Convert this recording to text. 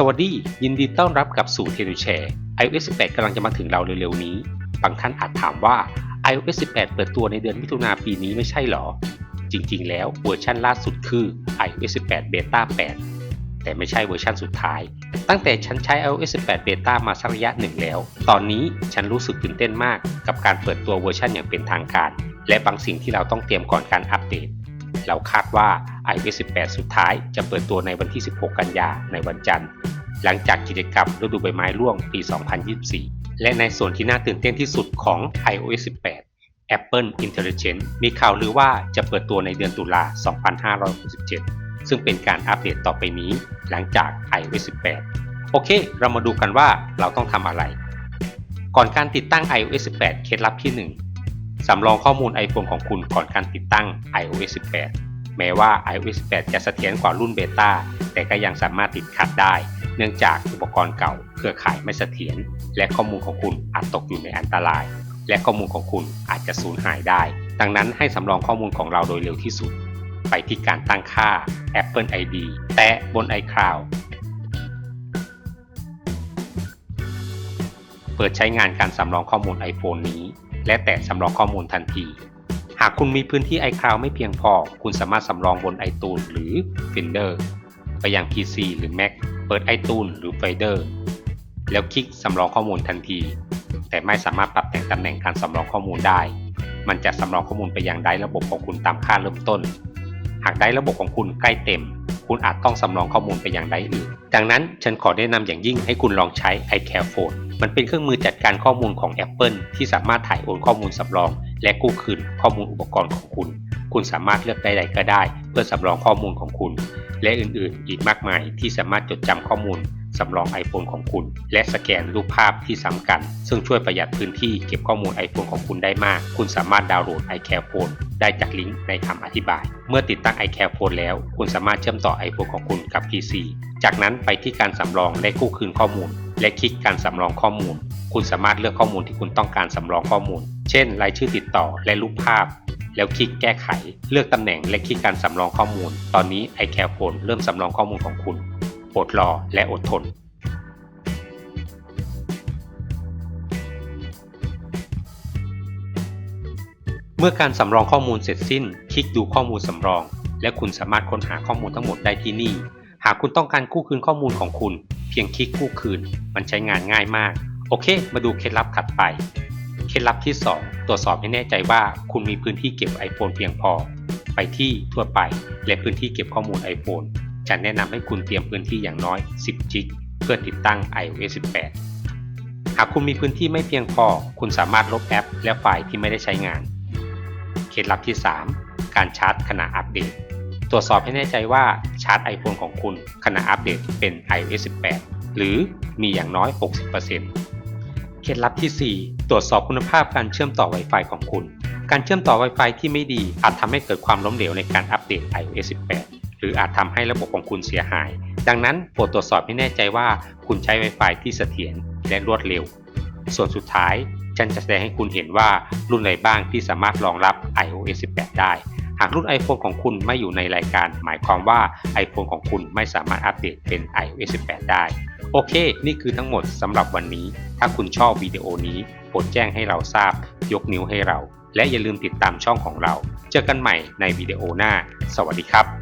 สวัสดียินดีต้อนรับกลับสู่เท n แชร์ iOS 18กำลังจะมาถึงเราเร็วๆนี้ บางท่านอาจถามว่า iOS 18 เปิดตัวในเดือนมิถุนาปีนี้ไม่ใช่หรอ จริงๆ แล้วเวอร์ชันล่าสุดคือ iOS 18 Beta 8 แต่ไม่ใช่เวอร์ชันสุดท้าย ตั้งแต่ฉันใช้ iOS 18 Beta มาสักระยะหนึ่งแล้ว ตอนนี้ฉันรู้สึกตื่นเต้นมาก กับการเปิดตัวเวอร์ชันอย่างเป็นทางการ และบางสิ่งที่เราต้องเตรียมก่อนการอัปเดตเราคาดว่า iOS 18 สุดท้ายจะเปิดตัวในวันที่ 16 กันยาในวันจันทร์ หลังจากกิจกรรมฤดูใบไม้ร่วงปี 2024 และในส่วนที่น่าตื่นเต้นที่สุดของ iOS 18 Apple Intelligence มีข่าวลือว่าจะเปิดตัวในเดือนตุลา 2567 ซึ่งเป็นการอัปเดตต่อไปนี้หลังจาก iOS 18 โอเค เรามาดูกันว่าเราต้องทำอะไร ก่อนการติดตั้ง iOS 18 เคล็ดลับที่ 1 สำรองข้อมูล iPhone ของคุณก่อนการติดตั้ง iOS 18 แม้ว่า iOS 18 จะเสถียรกว่ารุ่นเบต้าแต่ก็ยังสามารถติดขัดได้ เนื่องจากอุปกรณ์เก่าเครือข่ายไม่เสถียรและข้อมูลของคุณอาจตกอยู่ในอันตราย และข้อมูลของคุณอาจจะสูญหายได้ ดังนั้นให้สำรองข้อมูลของเราโดยเร็วที่สุด ไปที่การตั้งค่า Apple ID แตะบน iCloud เปิดใช้งานการสำรองข้อมูล iPhone นี้ และแตะสำรองข้อมูลทันที หากคุณมีพื้นที่ iCloud ไม่เพียงพอ คุณสามารถสำรองบน iTunes หรือ Finder ไปยัง PC หรือ Mac เปิด iTunes หรือ Finder แล้วคลิกสำรองข้อมูลทันที แต่ไม่สามารถปรับแต่งตำแหน่งการสำรองข้อมูลได้ มันจะสำรองข้อมูลไปยังไดร์ระบบของคุณตามค่าเริ่มต้น หากไดร์ระบบของคุณใกล้เต็ม คุณอาจต้องสำรองข้อมูลไปยังไดร์อื่น ดังนั้นฉันขอแนะนำอย่างยิ่งให้คุณลองใช้ iCare Phone มันเป็นเครื่องมือจัดการข้อมูลของ Apple ที่สามารถถ่ายโอนข้อมูลสำรอง และกู้คืนข้อมูลอุปกรณ์ของคุณ คุณสามารถเลือกใดๆก็ได้ เพื่อสำรองข้อมูลของคุณ และอื่นๆ อีกมากมายที่สามารถจดจำข้อมูลสำรอง iPhone ของคุณ และสแกนรูปภาพที่ซ้ำกัน ซึ่งช่วยประหยัดพื้นที่เก็บข้อมูล iPhone ของคุณได้มาก คุณสามารถดาวน์โหลด iCare Phone ได้จากลิงก์ในคำอธิบาย เมื่อติดตั้ง iCare Phone แล้ว คุณสามารถเชื่อมต่อ iPhone ของคุณกับ PC จากนั้นไปที่การสำรองและกู้คืนข้อมูล และคลิกการสำรองข้อมูล คุณสามารถเลือกข้อมูลที่คุณต้องการสำรองข้อมูล เช่น รายชื่อติดต่อและรูปภาพ แล้วคลิกแก้ไข เลือกตำแหน่งและคลิกการสำรองข้อมูล ตอนนี้ iCare p h o n เริ่มสำรองข้อมูลของคุณโปรดรอและอดทนเมื่อการสำรองข้อมูลเสร็จสิ้น คลิกดูข้อมูลสำรอง และคุณสามารถค้นหาข้อมูลทั้งหมดได้ที่นี่ หากคุณต้องการกู้คืนข้อมูลของคุณ พียงคลิกกู้คืน มันใช้งานง่ายมาก โอเค มาดูเคล็ดลับถัดไป เคล็ดลับที่ 2 ตรวจสอบให้แน่ใจว่าคุณมีพื้นที่เก็บ iPhone เพียงพอ ไปที่ทั่วไป และพื้นที่เก็บข้อมูล iPhone ฉันแนะนำให้คุณเตรียมพื้นที่อย่างน้อย 10 จิกเพื่อติดตั้ง iOS 18 หากคุณมีพื้นที่ไม่เพียงพอ คุณสามารถลบแอป และไฟล์ที่ไม่ได้ใช้งาน เคล็ดลับที่ 3 การชาร์จขณะอัปเดต ตรวจสอบให้แน่ใจว่าชาร์จ iPhone ของคุณขณะอัปเดตเป็น iOS 18 หรือมีอย่างน้อย 60%เคล็ดลับที่ 4 ตรวจสอบคุณภาพการเชื่อมต่อ Wi-Fi ของคุณ การเชื่อมต่อ Wi-Fi ที่ไม่ดีอาจทำให้เกิดความล้มเหลวในการอัปเดต iOS 18 หรืออาจทำให้ระบบของคุณเสียหาย ดังนั้นโปรดตรวจสอบให้แน่ใจว่าคุณใช้ Wi-Fi ที่เสถียรและรวดเร็ว ส่วนสุดท้ายฉันจะแสดงให้คุณเห็นว่ารุ่นไหนบ้างที่สามารถรองรับ iOS 18 ได้ หากรุ่น iPhone ของคุณไม่อยู่ในรายการ หมายความว่า iPhone ของคุณไม่สามารถอัปเดตเป็น iOS 18 ได้ โอเค นี่คือทั้งหมดสำหรับวันนี้ ถ้าคุณชอบวิดีโอนี้โปรดแจ้งให้เราทราบ ยกนิ้วให้เรา และอย่าลืมติดตามช่องของเรา เจอกันใหม่ในวิดีโอหน้า สวัสดีครับ